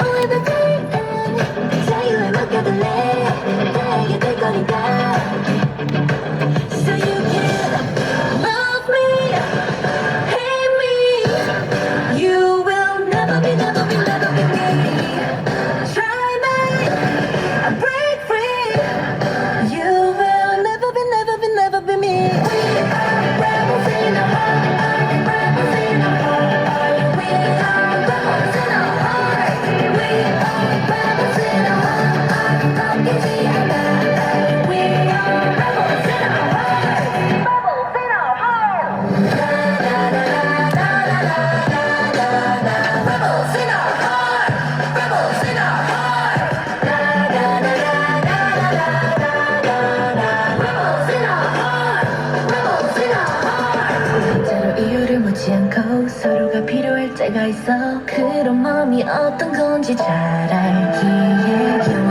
Only the day and say you look at the lake. 거리가 그러지 않고 서로가 필요할 때가 있어. 그런 마음이 어떤 건지 잘 알기에